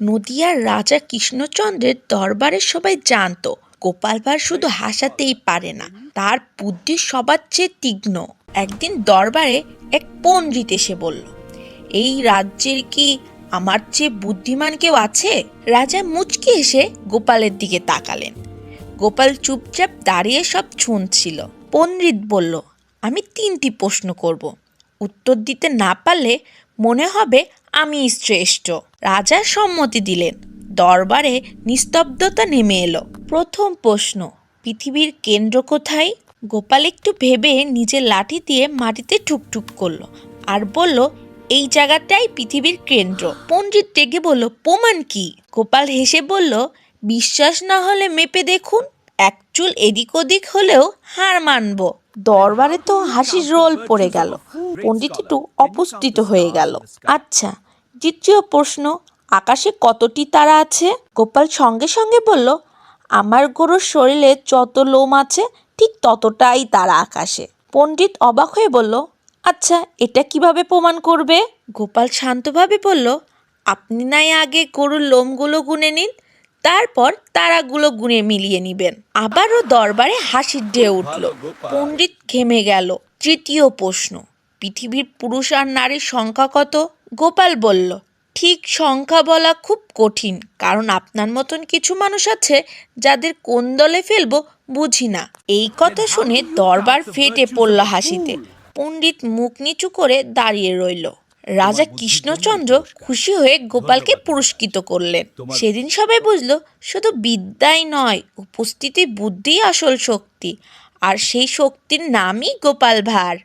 নদিয়ার রাজা কৃষ্ণচন্দ্রের দরবারে সবাই জানতো গোপাল ভাঁড় শুধু হাসাতেই পারে না, তার বুদ্ধি সবার চেয়ে তীক্ষ্ণ। একদিন দরবারে এক পণ্ডিত এসে বলল, এই রাজ্যের কি আমার চেয়ে বুদ্ধিমান কেউ আছে? রাজা মুচকি এসে গোপালের দিকে তাকালেন। গোপাল চুপচাপ দাঁড়িয়ে সব শুনছিল। পণ্ডিত বলল, আমি তিনটি প্রশ্ন করব। উত্তর দিতে না পারলে মনে হবে আমি শ্রেষ্ঠ। রাজা সম্মতি দিলেন। দরবারে নিস্তব্ধতা নেমে এলো। প্রথম প্রশ্ন, পৃথিবীর কেন্দ্র কোথায়? গোপাল একটু ভেবে নিজের লাঠি দিয়ে মাটিতে ঠুকঠুক করল আর বলল, এই জায়গাটাই পৃথিবীর কেন্দ্র। পণ্ডিত ডেকে বলল, প্রমাণ কি? গোপাল হেসে বলল, বিশ্বাস না হলে মেপে দেখুন, এক চুল এদিক ওদিক হলেও হার মানব। দরবারে তো হাসির রোল পড়ে গেল। পণ্ডিত একটু অপুষ্টিত হয়ে গেল। আচ্ছা দ্বিতীয় প্রশ্ন আকাশে কতটি তারা আছে? গোপাল সঙ্গে সঙ্গে বলল আমার গরুর শরীরে যত লোম আছে ঠিক ততটাই তারা আকাশে। পণ্ডিত অবাক হয়ে বলল আচ্ছা এটা কীভাবে প্রমাণ করবে? গোপাল শান্তভাবে বলল আপনি নাই আগে গরুর লোমগুলো গুনে নিন তারপর তারাগুলো গুনে মিলিয়ে নিবেন। আবারও দরবারে হাসির ঢেউ উঠল। পণ্ডিত ঘেমে গেল। তৃতীয় প্রশ্ন পৃথিবীর পুরুষ আর নারীর সংখ্যা কত? গোপাল বলল ঠিক সংখ্যা বলা খুব কঠিন কারণ আপনার মতন কিছু মানুষ আছে যাদের কোন দলে ফেলব বুঝি না। এই কথা শুনে দরবার ফেটে পড়ল হাসিতে। পণ্ডিত মুখ নিচু করে দাঁড়িয়ে রইল। রাজা কৃষ্ণচন্দ্র খুশি হয়ে গোপালকে পুরস্কৃত করলেন। সেদিন সবাই বুঝলো শুধু বিদ্যাই নয় উপস্থিতি বুদ্ধিই আসল শক্তি। আর সেই শক্তির নামই গোপাল ভাঁড়।